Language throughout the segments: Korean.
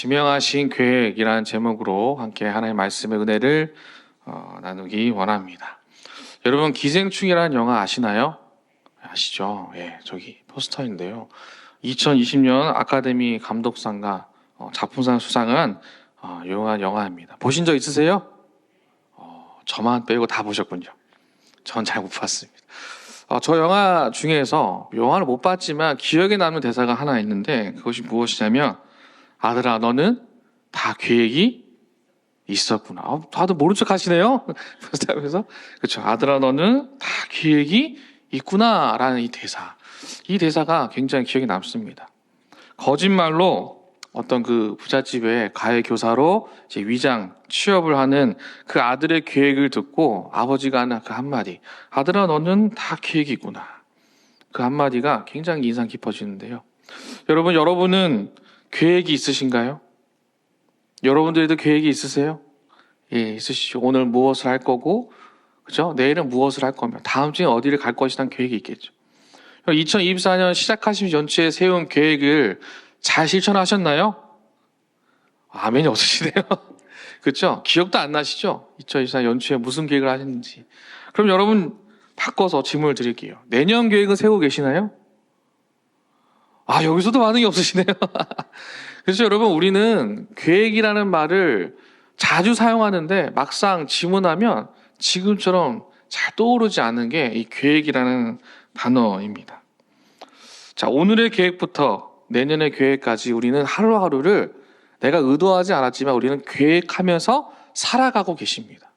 지명하신 계획이라는 제목으로 함께 하나님의 말씀의 은혜를 어, 나누기 원합니다. 여러분 기생충이라는 영화 아시나요? 아시죠? 예, 저기 포스터인데요. 2020년 아카데미 감독상과 어, 작품상 수상한 어, 유용한 영화입니다. 보신 적 있으세요? 어, 저만 빼고 다 보셨군요. 전 잘 못 봤습니다. 어, 저 영화 중에서 영화를 못 봤지만 기억에 남는 대사가 하나 있는데 그것이 무엇이냐면 아들아 너는 다 계획이 있었구나. 어, 다들 모른 척 하시네요. 그래서 그렇죠. 아들아 너는 다 계획이 있구나 라는 이 대사. 이 대사가 굉장히 기억에 남습니다. 거짓말로 어떤 그 부잣집의 가해 교사로 이제 위장 취업을 하는 그 아들의 계획을 듣고 아버지가 하는 그 한마디. 아들아, 너는 다 계획이 있구나. 그 한마디가 굉장히 인상 깊어지는데요. 여러분, 여러분은 계획이 있으신가요? 여러분들도 계획이 있으세요? 예, 있으시죠. 오늘 무엇을 할 거고, 그죠? 내일은 무엇을 할 거며, 다음 주에 어디를 갈 것이란 계획이 있겠죠. 2024년 시작하신 연초에 세운 계획을 잘 실천하셨나요? 아멘이 없으시네요. 그렇죠? 기억도 안 나시죠? 2024 연초에 무슨 계획을 하셨는지. 그럼 여러분 바꿔서 질문을 드릴게요. 내년 계획은 세우고 계시나요? 아, 여기서도 반응이 없으시네요. 그래서 여러분 우리는 계획이라는 말을 자주 사용하는데 막상 지문하면 지금처럼 잘 떠오르지 않는 게 이 계획이라는 단어입니다. 자, 오늘의 계획부터 내년의 계획까지 우리는 하루하루를 내가 의도하지 않았지만 우리는 계획하면서 살아가고 계십니다.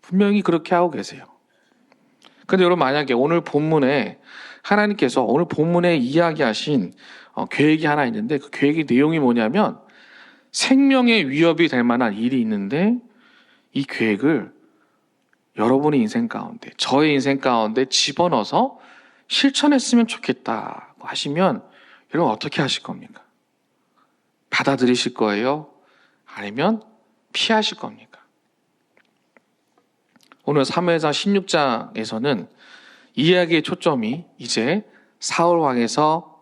분명히 그렇게 하고 계세요. 근데 여러분 만약에 오늘 본문에 하나님께서 오늘 본문에 이야기하신 어, 계획이 하나 있는데 그 계획의 내용이 뭐냐면 생명의 위협이 될 만한 일이 있는데 이 계획을 여러분의 인생 가운데 저의 인생 가운데 집어넣어서 실천했으면 좋겠다고 하시면 여러분 어떻게 하실 겁니까? 받아들이실 거예요? 아니면 피하실 겁니까? 오늘 3회장 16장에서는 이야기의 초점이 이제 사울 왕에서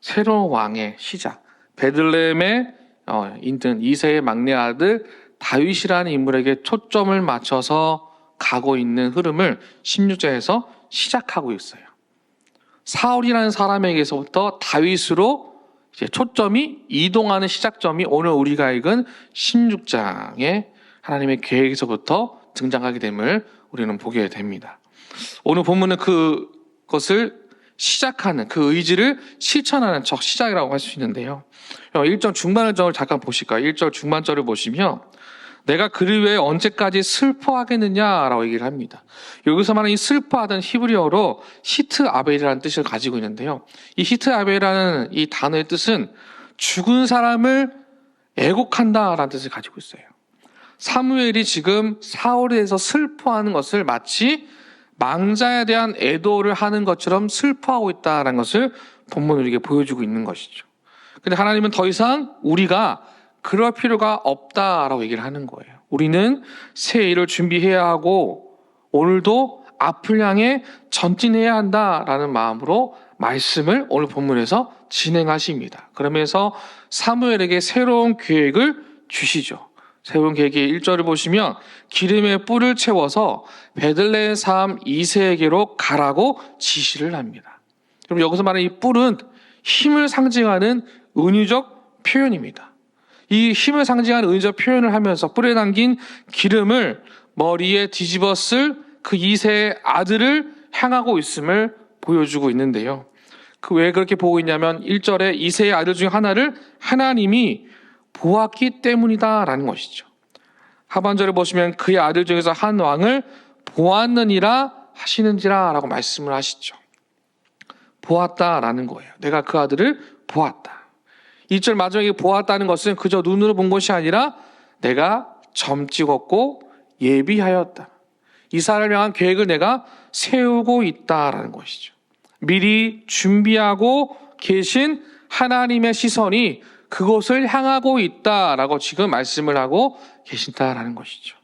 새로운 왕의 시작, 베들레헴에 어, 있는 이세의 막내 아들 다윗이라는 인물에게 초점을 맞춰서 가고 있는 흐름을 16장에서 시작하고 있어요. 사울이라는 사람에게서부터 다윗으로 이제 초점이 이동하는 시작점이 오늘 우리가 읽은 16장의 하나님의 계획에서부터 등장하게 됨을 우리는 보게 됩니다. 오늘 본문은 그것을 시작하는 그 의지를 실천하는 적 시작이라고 할 수 있는데요. 1절 중반절을 잠깐 보실까요? 1절 중반절을 보시면 내가 그를 위해 언제까지 슬퍼하겠느냐라고 얘기를 합니다. 여기서 말하는 이 슬퍼하던 히브리어로 히트 아벨이라는 뜻을 가지고 있는데요. 이 히트 아벨이라는 이 단어의 뜻은 죽은 사람을 애곡한다라는 뜻을 가지고 있어요. 사무엘이 지금 사울에 대해서 슬퍼하는 것을 마치 망자에 대한 애도를 하는 것처럼 슬퍼하고 있다라는 것을 본문으로 이게 보여주고 있는 것이죠. 근데 하나님은 더 이상 우리가 그럴 필요가 없다라고 얘기를 하는 거예요. 우리는 새 일을 준비해야 하고 오늘도 앞을 향해 전진해야 한다라는 마음으로 말씀을 오늘 본문에서 진행하십니다. 그러면서 사무엘에게 새로운 계획을 주시죠. 새로운 계획의 1절을 보시면 기름에 뿔을 채워서 베들레헴 사람 이세에게로 가라고 지시를 합니다. 그럼 여기서 말하는 이 뿔은 힘을 상징하는 은유적 표현입니다. 이 힘을 상징하는 의적 표현을 하면서 뿌려 남긴 기름을 머리에 뒤집었을 그 이세의 아들을 향하고 있음을 보여주고 있는데요. 그 왜 그렇게 보고 있냐면 1절에 이세의 아들 중 하나를 하나님이 보았기 때문이다라는 것이죠. 하반절을 보시면 그의 아들 중에서 한 왕을 보았느니라 하시는지라라고 말씀을 하시죠. 보았다라는 거예요. 내가 그 아들을 보았다. 1절 마지막에 보았다는 것은 그저 눈으로 본 것이 아니라 내가 점 찍었고 예비하였다. 이 사람을 향한 계획을 내가 세우고 있다라는 것이죠. 미리 준비하고 계신 하나님의 시선이 그곳을 향하고 있다라고 지금 말씀을 하고 계신다라는 것이죠.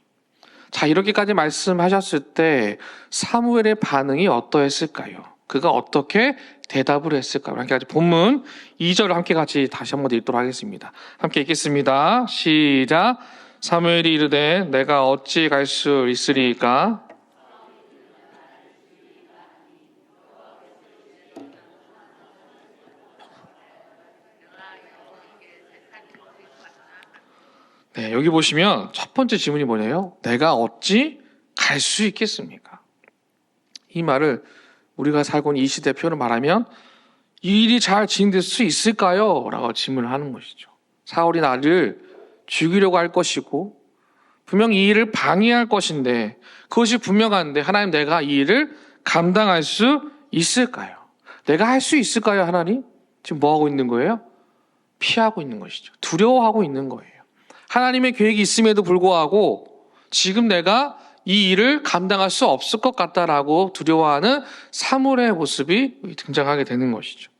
자, 이렇게까지 말씀하셨을 때 사무엘의 반응이 어떠했을까요? 그가 어떻게 대답을 했을까요? 함께 같이 본문 2절을 함께 같이 다시 한번 읽도록 하겠습니다. 함께 읽겠습니다. 시작. 사무엘이 이르되 내가 어찌 갈 수 있으리까? 네, 여기 보시면 첫 번째 질문이 뭐냐요? 내가 어찌 갈 수 있겠습니까? 이 말을 우리가 살고 있는 이 시대 표현을 말하면 이 일이 잘 진행될 수 있을까요? 라고 질문을 하는 것이죠. 사울이 나를 죽이려고 할 것이고 분명 이 일을 방해할 것인데 그것이 분명한데 하나님 내가 이 일을 감당할 수 있을까요? 내가 할 수 있을까요, 하나님? 지금 뭐 하고 있는 거예요? 피하고 있는 것이죠. 두려워하고 있는 거예요. 하나님의 계획이 있음에도 불구하고 지금 내가 이 일을 감당할 수 없을 것 같다라고 두려워하는 사물의 모습이 등장하게 되는 것이죠.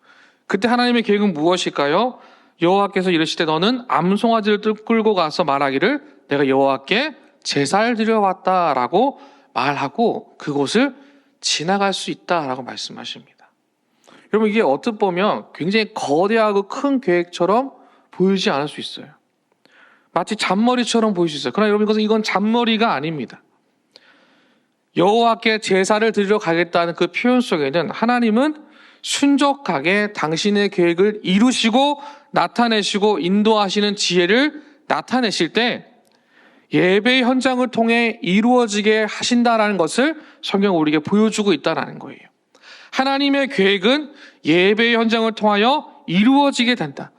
그때 하나님의 계획은 무엇일까요? 여호와께서 이르시되 너는 암송아지를 끌고 가서 말하기를 내가 여호와께 제사를 드려왔다라고 말하고 그곳을 지나갈 수 있다라고 말씀하십니다. 여러분 이게 어떻게 보면 굉장히 거대하고 큰 계획처럼 보이지 않을 수 있어요. 마치 잔머리처럼 보일 수 있어요. 그러나 여러분 이것은 이건 잔머리가 아닙니다. 여호와께 제사를 드리러 가겠다는 그 표현 속에는 하나님은 순적하게 당신의 계획을 이루시고 나타내시고 인도하시는 지혜를 나타내실 때 예배 현장을 통해 이루어지게 하신다라는 것을 성경 우리에게 보여주고 있다라는 거예요. 하나님의 계획은 예배 현장을 통하여 이루어지게 된다.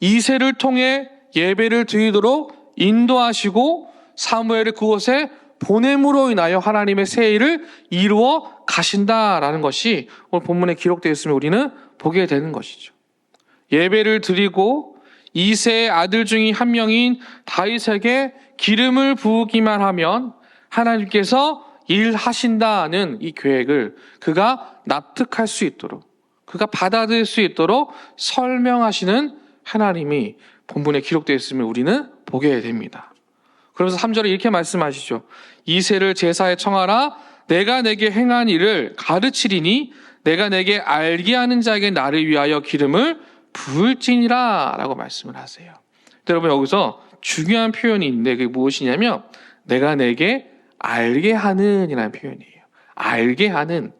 이세를 통해 예배를 드리도록 인도하시고 사무엘을 그곳에 보냄으로 인하여 하나님의 새 일을 이루어 가신다라는 것이 오늘 본문에 기록되어 있으면 우리는 보게 되는 것이죠. 예배를 드리고 이세의 아들 중에 한 명인 다윗에게 기름을 부으기만 하면 하나님께서 일하신다는 이 계획을 그가 납득할 수 있도록 그가 받아들일 수 있도록 설명하시는 하나님이 본문에 기록되어 있음을 우리는 보게 됩니다. 그러면서 3절에 이렇게 말씀하시죠. 이세를 제사에 청하라 내가 내게 행한 일을 가르치리니 내가 내게 알게 하는 자에게 나를 위하여 기름을 부을지니라 라고 말씀을 하세요. 여러분 여기서 중요한 표현이 있는데 그게 무엇이냐면 내가 내게 알게 하는 이라는 표현이에요. 알게 하는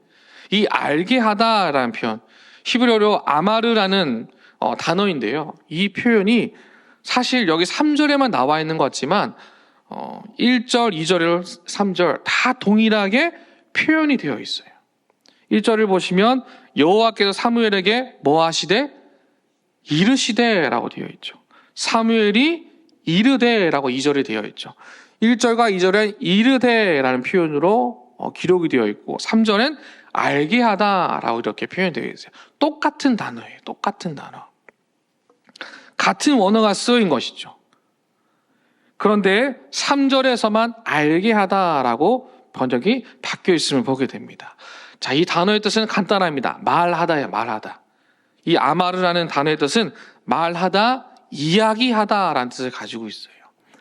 이 알게 하다라는 표현 히브리어로 아마르라는 어, 단어인데요. 이 표현이 사실 여기 3절에만 나와 있는 것 같지만 어, 1절, 2절, 3절 다 동일하게 표현이 되어 있어요. 1절을 보시면 여호와께서 사무엘에게 뭐 하시되 이르시되라고 되어 있죠. 사무엘이 이르되라고 2절에 되어 있죠. 1절과 2절에 이르되라는 표현으로 어, 기록이 되어 있고 3절엔 알게 하다라고 이렇게 표현되어 있어요. 똑같은 단어예요. 똑같은 단어. 같은 원어가 쓰인 것이죠. 그런데 3절에서만 알게 하다라고 번역이 바뀌어 있음을 보게 됩니다. 자, 이 단어의 뜻은 간단합니다. 말하다예요, 말하다. 이 아마르라는 단어의 뜻은 말하다, 이야기하다라는 뜻을 가지고 있어요.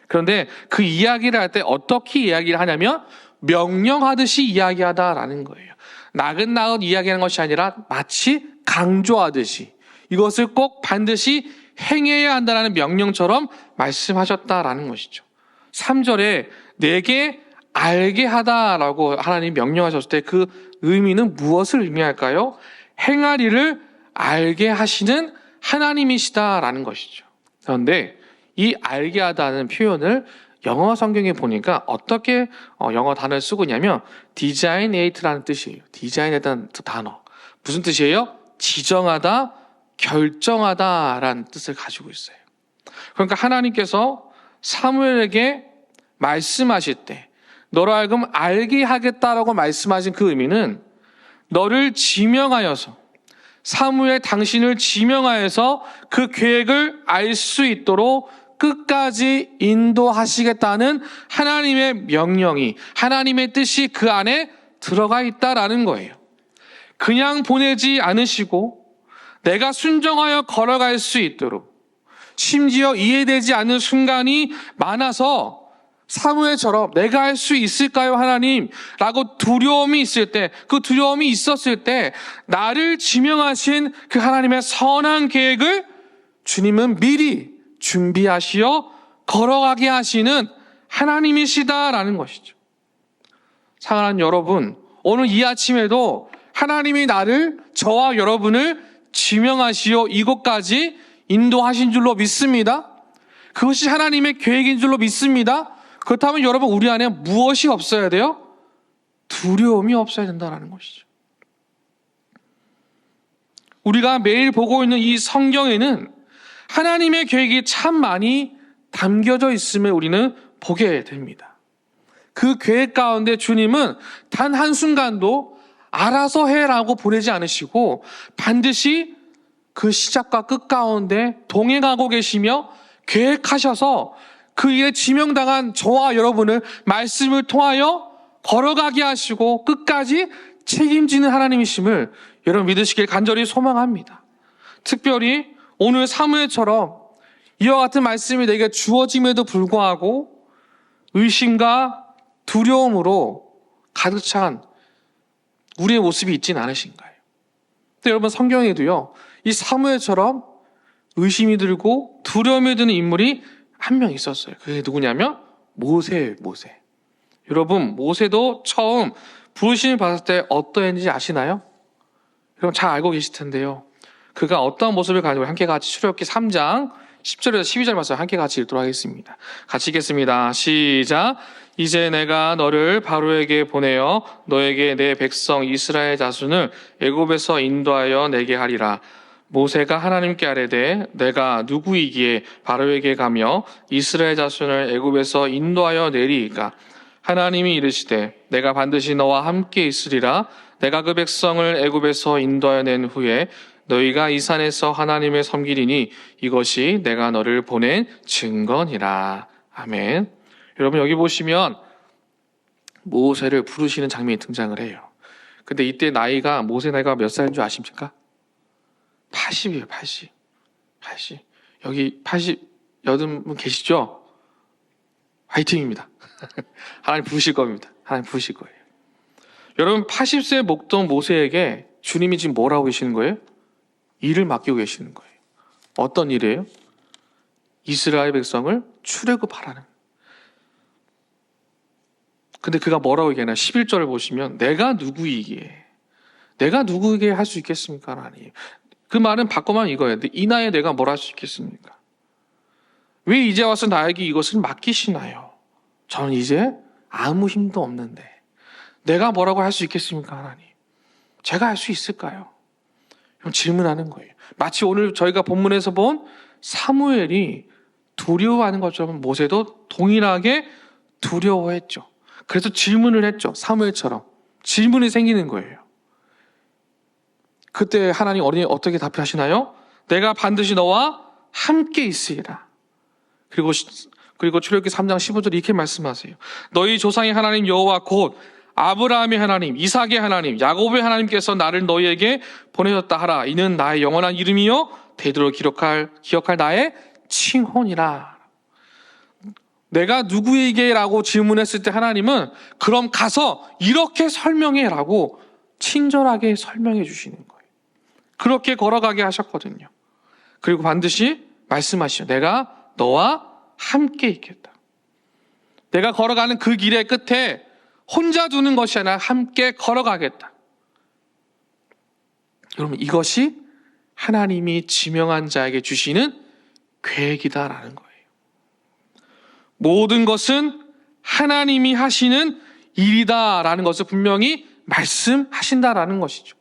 그런데 그 이야기를 할 때 어떻게 이야기를 하냐면 명령하듯이 이야기하다라는 거예요. 나긋나긋 이야기하는 것이 아니라 마치 강조하듯이 이것을 꼭 반드시 행해야 한다는 명령처럼 말씀하셨다라는 것이죠. 3절에 내게 알게 하다라고 하나님 명령하셨을 때 그 의미는 무엇을 의미할까요? 행하리를 알게 하시는 하나님이시다라는 것이죠. 그런데 이 알게 하다는 표현을 영어 성경에 보니까 어떻게 어, 영어 단어를 쓰고 있냐면 디자이네이트라는 뜻이에요. 디자인이라는 단어. 무슨 뜻이에요? 지정하다, 결정하다라는 뜻을 가지고 있어요. 그러니까 하나님께서 사무엘에게 말씀하실 때 너로 하여금 알게 하겠다라고 말씀하신 그 의미는 너를 지명하여서 사무엘 당신을 지명하여서 그 계획을 알 수 있도록 끝까지 인도하시겠다는 하나님의 명령이 하나님의 뜻이 그 안에 들어가 있다라는 거예요. 그냥 보내지 않으시고 내가 순정하여 걸어갈 수 있도록 심지어 이해되지 않는 순간이 많아서 사무엘처럼 내가 할 수 있을까요, 하나님? 라고 두려움이 있을 때, 그 두려움이 있었을 때, 나를 지명하신 그 하나님의 선한 계획을 주님은 미리 준비하시어 걸어가게 하시는 하나님이시다라는 것이죠. 사랑하는 여러분, 오늘 이 아침에도 하나님이 나를, 저와 여러분을 지명하시어 이곳까지 인도하신 줄로 믿습니다. 그것이 하나님의 계획인 줄로 믿습니다. 그렇다면 여러분, 우리 안에 무엇이 없어야 돼요? 두려움이 없어야 된다는 것이죠. 우리가 매일 보고 있는 이 성경에는 하나님의 계획이 참 많이 담겨져 있음을 우리는 보게 됩니다. 그 계획 가운데 주님은 단 한순간도 알아서 해라고 보내지 않으시고 반드시 그 시작과 끝 가운데 동행하고 계시며 계획하셔서 그 일에 지명당한 저와 여러분을 말씀을 통하여 걸어가게 하시고 끝까지 책임지는 하나님이심을 여러분 믿으시길 간절히 소망합니다. 특별히 오늘 사무엘처럼 이와 같은 말씀이 내게 주어짐에도 불구하고 의심과 두려움으로 가득 찬 우리의 모습이 있진 않으신 가요? 근데 여러분 성경에도요, 이 사무엘처럼 의심이 들고 두려움이 드는 인물이 한 명 있었어요. 그게 누구냐면 모세예요, 모세. 여러분, 모세도 처음 부르심을 받았을 때 어떠했는지 아시나요? 여러분 잘 알고 계실 텐데요. 그가 어떤 모습을 가지고 함께 같이 출애굽기 3장 10절에서 12절 말씀 함께 같이 읽도록 하겠습니다. 같이 읽겠습니다. 시작. 이제 내가 너를 바로에게 보내어 너에게 내 백성 이스라엘 자손을 애굽에서 인도하여 내게 하리라. 모세가 하나님께 아뢰되 내가 누구이기에 바로에게 가며 이스라엘 자손을 애굽에서 인도하여 내리이까 하나님이 이르시되 내가 반드시 너와 함께 있으리라 내가 그 백성을 애굽에서 인도하여 낸 후에 너희가 이 산에서 하나님의 섬기리니 이것이 내가 너를 보낸 증거니라. 아멘. 여러분 여기 보시면 모세를 부르시는 장면이 등장을 해요. 근데 이때 나이가 모세 나이가 몇 살인 줄 아십니까? 80이에요, 80. 80. 여기 80 여든 분 계시죠? 화이팅입니다. 하나님 부르실 겁니다. 하나님 부르실 거예요. 여러분 80세 목동 모세에게 주님이 지금 뭐라고 계시는 거예요? 일을 맡기고 계시는 거예요. 어떤 일이에요? 이스라엘 백성을 출애굽하라는. 근데 그가 뭐라고 얘기하나? 11절을 보시면 내가 누구이기에 내가 누구에게 할 수 있겠습니까? 하나님. 그 말은 바꿔만 이거예요. 이 나이에 내가 뭘 할 수 있겠습니까? 왜 이제 와서 나에게 이것을 맡기시나요? 저는 이제 아무 힘도 없는데 내가 뭐라고 할 수 있겠습니까? 하나님. 제가 할 수 있을까요? 그럼 질문하는 거예요. 마치 오늘 저희가 본문에서 본 사무엘이 두려워하는 것처럼 모세도 동일하게 두려워했죠. 그래서 질문을 했죠. 사무엘처럼. 질문이 생기는 거예요. 그때 하나님 어린이 어떻게 답하시나요? 내가 반드시 너와 함께 있으리라. 그리고 그리고 출애굽기 3장 15절 이렇게 말씀하세요. 너희 조상의 하나님 여호와 곧 아브라함의 하나님, 이삭의 하나님, 야곱의 하나님께서 나를 너희에게 보내셨다 하라. 이는 나의 영원한 이름이요 대대로 기록할 기억할 나의 칭혼이라. 내가 누구에게라고 질문했을 때 하나님은 그럼 가서 이렇게 설명해라고 친절하게 설명해 주시는 거예요. 그렇게 걸어가게 하셨거든요. 그리고 반드시 말씀하시죠. 내가 너와 함께 있겠다. 내가 걸어가는 그 길의 끝에 혼자 두는 것이 아니라 함께 걸어가겠다. 여러분, 이것이 하나님이 지명한 자에게 주시는 계획이다라는 거예요. 모든 것은 하나님이 하시는 일이다라는 것을 분명히 말씀하신다라는 것이죠.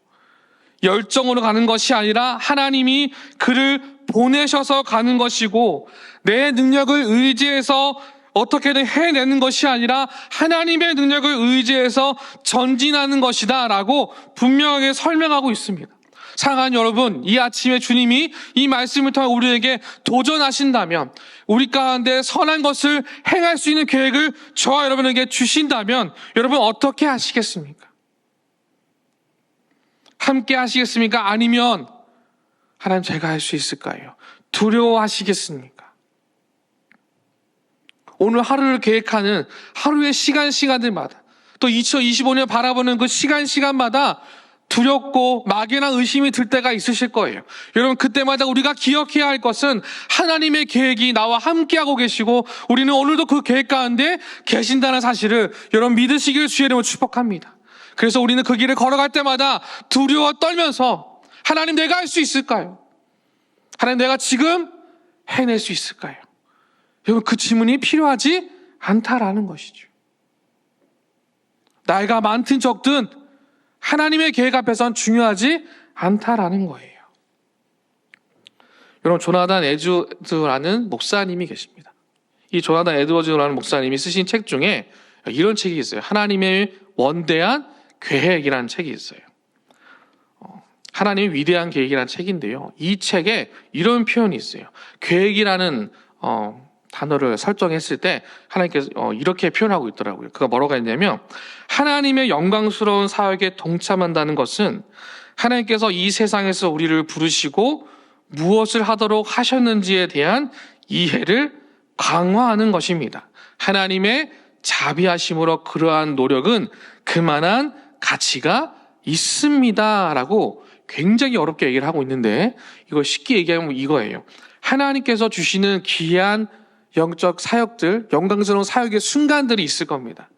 열정으로 가는 것이 아니라 하나님이 그를 보내셔서 가는 것이고 내 능력을 의지해서 어떻게든 해내는 것이 아니라 하나님의 능력을 의지해서 전진하는 것이다 라고 분명하게 설명하고 있습니다. 사랑하는 여러분, 이 아침에 주님이 이 말씀을 통해 우리에게 도전하신다면, 우리 가운데 선한 것을 행할 수 있는 계획을 저와 여러분에게 주신다면, 여러분 어떻게 하시겠습니까? 함께 하시겠습니까? 아니면, 하나님 제가 할 수 있을까요? 두려워하시겠습니까? 오늘 하루를 계획하는 하루의 시간 시간들마다 또 2025년 바라보는 그 시간 시간마다 두렵고 막연한 의심이 들 때가 있으실 거예요. 여러분 그때마다 우리가 기억해야 할 것은 하나님의 계획이 나와 함께하고 계시고 우리는 오늘도 그 계획 가운데 계신다는 사실을 여러분 믿으시길 주의 이름으로 축복합니다. 그래서 우리는 그 길을 걸어갈 때마다 두려워 떨면서 하나님 내가 할 수 있을까요? 하나님 내가 지금 해낼 수 있을까요? 여러분 그 질문이 필요하지 않다라는 것이죠. 나이가 많든 적든 하나님의 계획 앞에선 중요하지 않다라는 거예요. 여러분 조나단 에드워즈라는 목사님이 계십니다. 이 조나단 에드워즈라는 목사님이 쓰신 책 중에 이런 책이 있어요. 하나님의 원대한 계획이라는 책이 있어요. 어, 하나님의 위대한 계획이라는 책인데요. 이 책에 이런 표현이 있어요. 계획이라는 어, 단어를 설정했을 때 하나님께서 어, 이렇게 표현하고 있더라고요. 그가 뭐라고 했냐면 하나님의 영광스러운 사역에 동참한다는 것은 하나님께서 이 세상에서 우리를 부르시고 무엇을 하도록 하셨는지에 대한 이해를 강화하는 것입니다. 하나님의 자비하심으로 그러한 노력은 그만한 가치가 있습니다라고 굉장히 어렵게 얘기를 하고 있는데 이걸 쉽게 얘기하면 이거예요. 하나님께서 주시는 귀한 영적 사역들, 영광스러운 사역의 순간들이 있을 겁니다.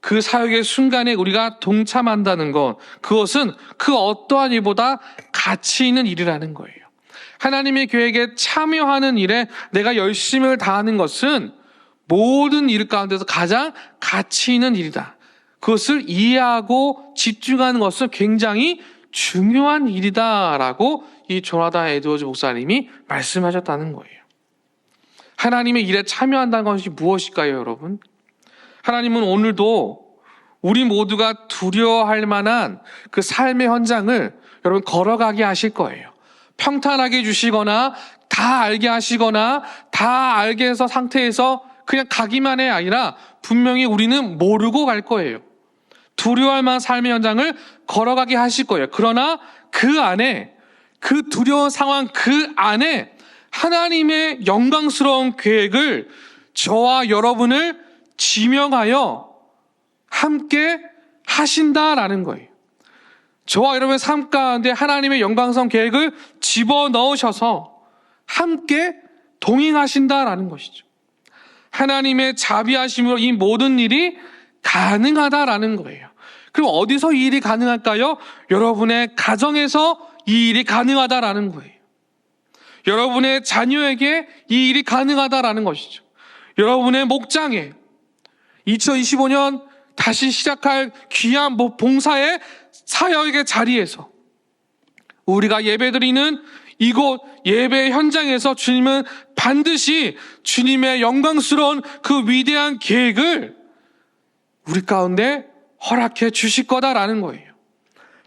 그 사역의 순간에 우리가 동참한다는 것, 그것은 그 어떠한 일보다 가치 있는 일이라는 거예요. 하나님의 계획에 참여하는 일에 내가 열심을 다하는 것은 모든 일 가운데서 가장 가치 있는 일이다. 그것을 이해하고 집중하는 것은 굉장히 중요한 일이다라고 이 조나단 에드워즈 목사님이 말씀하셨다는 거예요. 하나님의 일에 참여한다는 것이 무엇일까요, 여러분? 하나님은 오늘도 우리 모두가 두려워할 만한 그 삶의 현장을 여러분 걸어가게 하실 거예요. 평탄하게 해주시거나 다 알게 하시거나 다 알게 해서 상태에서 그냥 가기만 해 아니라 분명히 우리는 모르고 갈 거예요. 두려워할 만한 삶의 현장을 걸어가게 하실 거예요. 그러나 그 안에 그 두려운 상황 그 안에 하나님의 영광스러운 계획을 저와 여러분을 지명하여 함께 하신다라는 거예요. 저와 여러분의 삶 가운데 하나님의 영광성 계획을 집어 넣으셔서 함께 동행하신다라는 것이죠. 하나님의 자비하심으로 이 모든 일이 가능하다라는 거예요. 그럼 어디서 이 일이 가능할까요? 여러분의 가정에서 이 일이 가능하다라는 거예요. 여러분의 자녀에게 이 일이 가능하다라는 것이죠. 여러분의 목장에 2025년 다시 시작할 귀한 뭐 봉사의 사역의 자리에서 우리가 예배드리는 이곳 예배 현장에서 주님은 반드시 주님의 영광스러운 그 위대한 계획을 우리 가운데 허락해 주실 거다라는 거예요.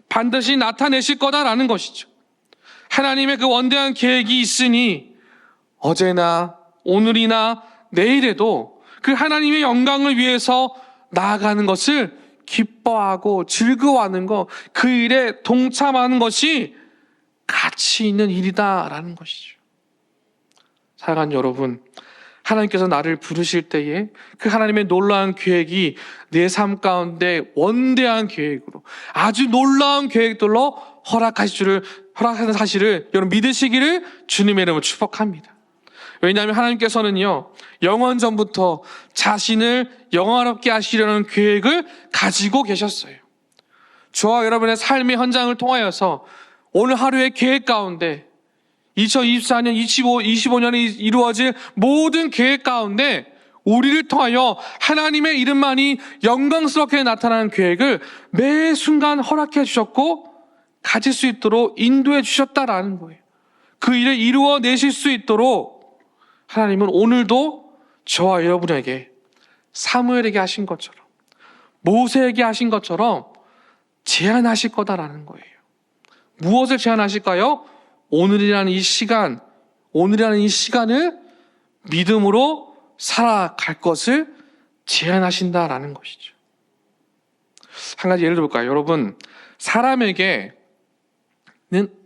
반드시 나타내실 거다라는 것이죠. 하나님의 그 원대한 계획이 있으니 어제나 오늘이나 내일에도 그 하나님의 영광을 위해서 나아가는 것을 기뻐하고 즐거워하는 것, 그 일에 동참하는 것이 가치 있는 일이다라는 것이죠. 사랑하는 여러분, 하나님께서 나를 부르실 때에 그 하나님의 놀라운 계획이 내 삶 가운데 원대한 계획으로 아주 놀라운 계획들로 허락하실 줄을 허락하는 사실을 여러분 믿으시기를 주님의 이름으로 축복합니다. 왜냐하면 하나님께서는요 영원 전부터 자신을 영화롭게 하시려는 계획을 가지고 계셨어요. 저와 여러분의 삶의 현장을 통하여서 오늘 하루의 계획 가운데 2024년, 25, 25년이 이루어질 모든 계획 가운데 우리를 통하여 하나님의 이름만이 영광스럽게 나타나는 계획을 매 순간 허락해 주셨고 가질 수 있도록 인도해 주셨다라는 거예요. 그 일을 이루어 내실 수 있도록 하나님은 오늘도 저와 여러분에게 사무엘에게 하신 것처럼 모세에게 하신 것처럼 제안하실 거다라는 거예요. 무엇을 제안하실까요? 오늘이라는 이 시간, 오늘이라는 이 시간을 믿음으로 살아갈 것을 제안하신다라는 것이죠. 한 가지 예를 들어볼까요? 여러분, 사람에게는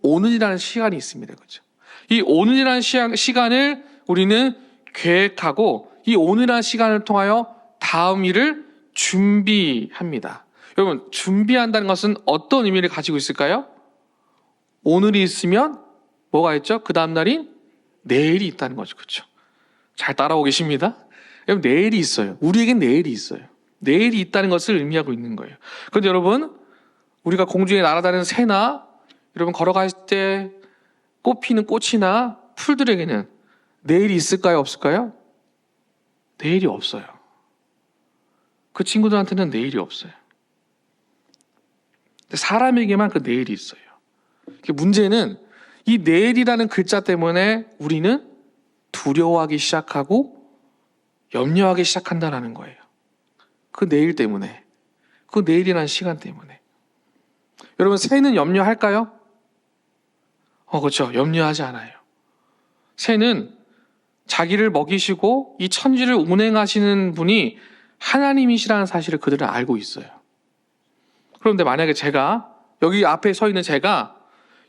오늘이라는 시간이 있습니다. 그죠? 이 오늘이라는 시간을 우리는 계획하고 이 오늘한 시간을 통하여 다음 일을 준비합니다. 여러분, 준비한다는 것은 어떤 의미를 가지고 있을까요? 오늘이 있으면 뭐가 있죠? 그 다음 날인 내일이 있다는 거죠. 그렇죠? 잘 따라오고 계십니다. 여러분, 내일이 있어요. 우리에겐 내일이 있어요. 내일이 있다는 것을 의미하고 있는 거예요. 그런데 여러분, 우리가 공중에 날아다니는 새나 여러분 걸어갈 때 꽃피는 꽃이나 풀들에게는 내일이 있을까요? 없을까요? 내일이 없어요. 그 친구들한테는 내일이 없어요. 사람에게만 그 내일이 있어요. 그 문제는 이 내일이라는 글자 때문에 우리는 두려워하기 시작하고 염려하기 시작한다라는 거예요. 그 내일 때문에. 그 내일이라는 시간 때문에. 여러분, 새는 염려할까요? 어, 그렇죠. 염려하지 않아요. 새는 자기를 먹이시고 이 천지를 운행하시는 분이 하나님이시라는 사실을 그들은 알고 있어요. 그런데 만약에 제가 여기 앞에 서 있는 제가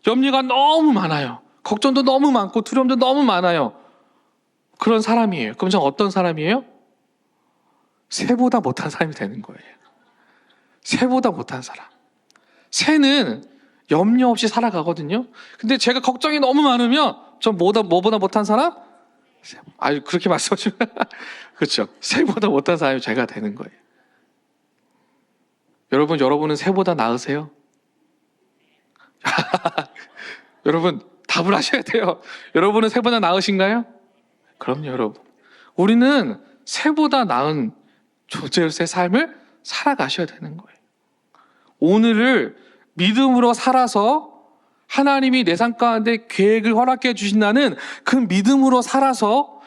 염려가 너무 많아요. 걱정도 너무 많고 두려움도 너무 많아요. 그런 사람이에요. 그럼 저 어떤 사람이에요? 새보다 못한 사람이 되는 거예요. 새보다 못한 사람. 새는 염려 없이 살아가거든요. 근데 제가 걱정이 너무 많으면 전 뭐보다, 뭐보다 못한 사람? 아 그렇게 말씀하시면. 그렇죠. 새보다 못한 사람이 제가 되는 거예요. 여러분, 여러분은 새보다 나으세요? 여러분, 답을 하셔야 돼요. 여러분은 새보다 나으신가요? 그럼요, 여러분. 우리는 새보다 나은 조제의 삶을 살아가셔야 되는 거예요. 오늘을 믿음으로 살아서 하나님이 내 삶 가운데 계획을 허락해 주신다는 그 믿음으로 살아서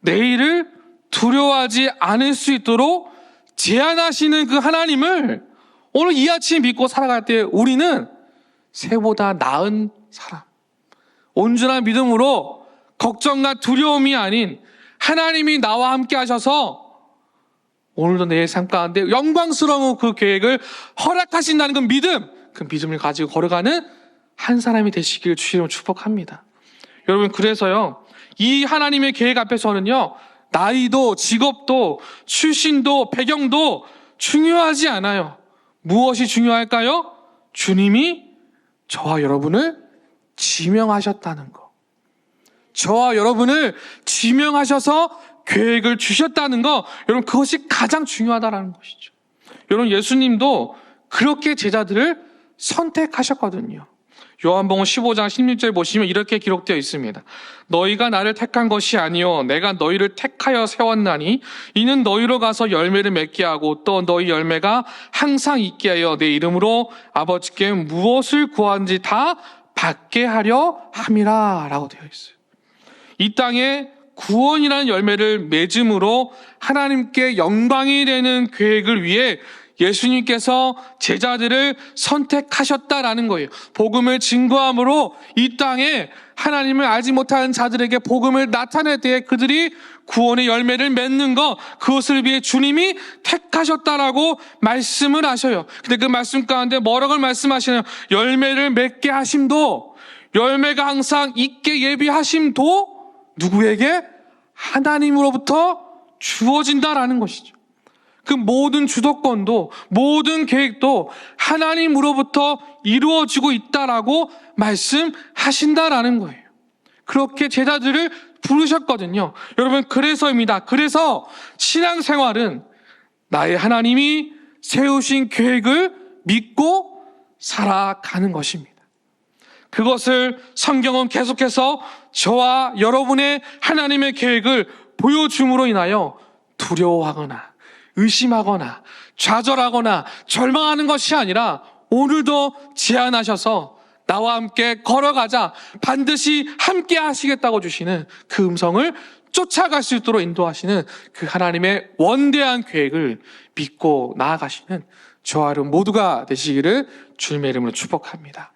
내일을 두려워하지 않을 수 있도록 제안하시는 그 하나님을 오늘 이 아침 믿고 살아갈 때 우리는 새보다 나은 사람, 온전한 믿음으로 걱정과 두려움이 아닌 하나님이 나와 함께 하셔서 오늘도 내 삶 가운데 영광스러운 그 계획을 허락하신다는 그 믿음, 그 믿음을 가지고 걸어가는 한 사람이 되시기를 주시로 축복합니다. 여러분, 그래서요, 이 하나님의 계획 앞에서는요, 나이도, 직업도, 출신도, 배경도 중요하지 않아요. 무엇이 중요할까요? 주님이 저와 여러분을 지명하셨다는 거. 저와 여러분을 지명하셔서 계획을 주셨다는 거, 여러분, 그것이 가장 중요하다라는 것이죠. 여러분, 예수님도 그렇게 제자들을 선택하셨거든요. 요한복음 15장 16절 보시면 이렇게 기록되어 있습니다. 너희가 나를 택한 것이 아니요 내가 너희를 택하여 세웠나니 이는 너희로 가서 열매를 맺게 하고 또 너희 열매가 항상 있게 하여 내 이름으로 아버지께 무엇을 구한지 다 받게 하려 함이라라고 되어 있어요. 이 땅에 구원이라는 열매를 맺음으로 하나님께 영광이 되는 계획을 위해 예수님께서 제자들을 선택하셨다라는 거예요. 복음을 증거함으로 이 땅에 하나님을 알지 못하는 자들에게 복음을 나타낼 때에 그들이 구원의 열매를 맺는 것, 그것을 위해 주님이 택하셨다라고 말씀을 하셔요. 근데 그 말씀 가운데 뭐라고 말씀하시나요? 열매를 맺게 하심도, 열매가 항상 있게 예비하심도 누구에게? 하나님으로부터 주어진다라는 것이죠. 그 모든 주도권도 모든 계획도 하나님으로부터 이루어지고 있다라고 말씀하신다라는 거예요. 그렇게 제자들을 부르셨거든요. 여러분 그래서입니다. 그래서 신앙생활은 나의 하나님이 세우신 계획을 믿고 살아가는 것입니다. 그것을 성경은 계속해서 저와 여러분의 하나님의 계획을 보여줌으로 인하여 두려워하거나 의심하거나 좌절하거나 절망하는 것이 아니라 오늘도 제안하셔서 나와 함께 걸어가자 반드시 함께 하시겠다고 주시는 그 음성을 쫓아갈 수 있도록 인도하시는 그 하나님의 원대한 계획을 믿고 나아가시는 저와 여러분 모두가 되시기를 주님의 이름으로 축복합니다.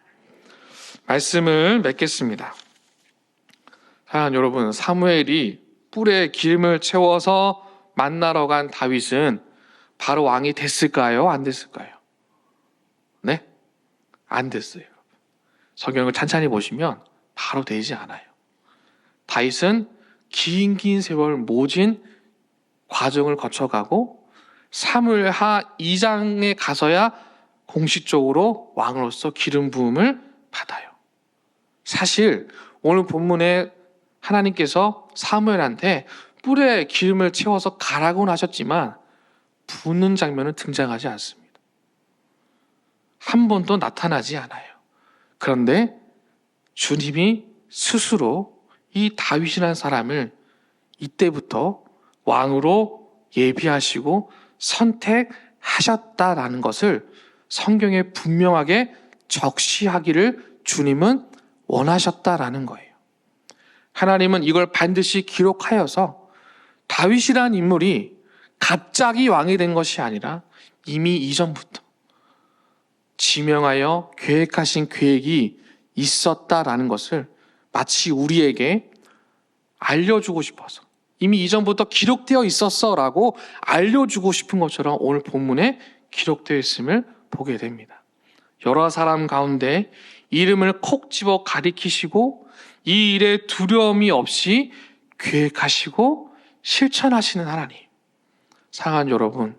말씀을 맺겠습니다. 사랑 여러분, 사무엘이 뿔에 기름을 채워서 만나러 간 다윗은 바로 왕이 됐을까요? 안 됐을까요? 네? 안 됐어요. 성경을 찬찬히 보시면 바로 되지 않아요. 다윗은 긴긴 세월 모진 과정을 거쳐가고 사무엘하 2장에 가서야 공식적으로 왕으로서 기름 부음을 받아요. 사실 오늘 본문에 하나님께서 사무엘한테 뿔에 기름을 채워서 가라고는 하셨지만 붓는 장면은 등장하지 않습니다. 한 번도 나타나지 않아요. 그런데 주님이 스스로 이 다윗이라는 사람을 이때부터 왕으로 예비하시고 선택하셨다라는 것을 성경에 분명하게 적시하기를 주님은 원하셨다라는 거예요. 하나님은 이걸 반드시 기록하여서 다윗이라는 인물이 갑자기 왕이 된 것이 아니라 이미 이전부터 지명하여 계획하신 계획이 있었다라는 것을 마치 우리에게 알려주고 싶어서 이미 이전부터 기록되어 있었어라고 알려주고 싶은 것처럼 오늘 본문에 기록되어 있음을 보게 됩니다. 여러 사람 가운데 이름을 콕 집어 가리키시고 이 일에 두려움이 없이 계획하시고 실천하시는 하나님. 상한 여러분,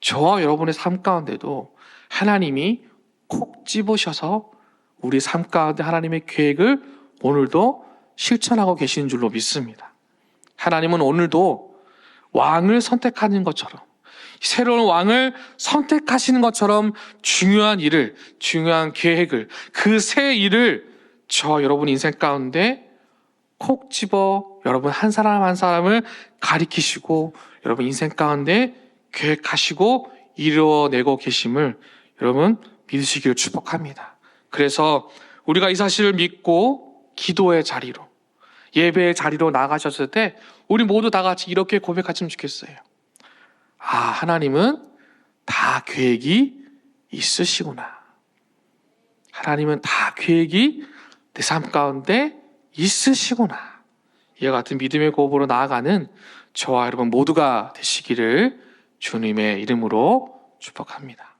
저와 여러분의 삶 가운데도 하나님이 콕 집으셔서 우리 삶 가운데 하나님의 계획을 오늘도 실천하고 계시는 줄로 믿습니다. 하나님은 오늘도 왕을 선택하는 것처럼 새로운 왕을 선택하시는 것처럼 중요한 일을, 중요한 계획을, 그 새 일을 저 여러분 인생 가운데 콕 집어 여러분 한 사람 한 사람을 가리키시고 여러분 인생 가운데 계획하시고 이루어내고 계심을 여러분 믿으시기를 축복합니다. 그래서 우리가 이 사실을 믿고 기도의 자리로 예배의 자리로 나가셨을 때 우리 모두 다 같이 이렇게 고백하시면 좋겠어요. 아, 하나님은 다 계획이 있으시구나. 하나님은 다 계획이 내 삶 가운데 있으시구나. 이와 같은 믿음의 고백으로 나아가는 저와 여러분 모두가 되시기를 주님의 이름으로 축복합니다.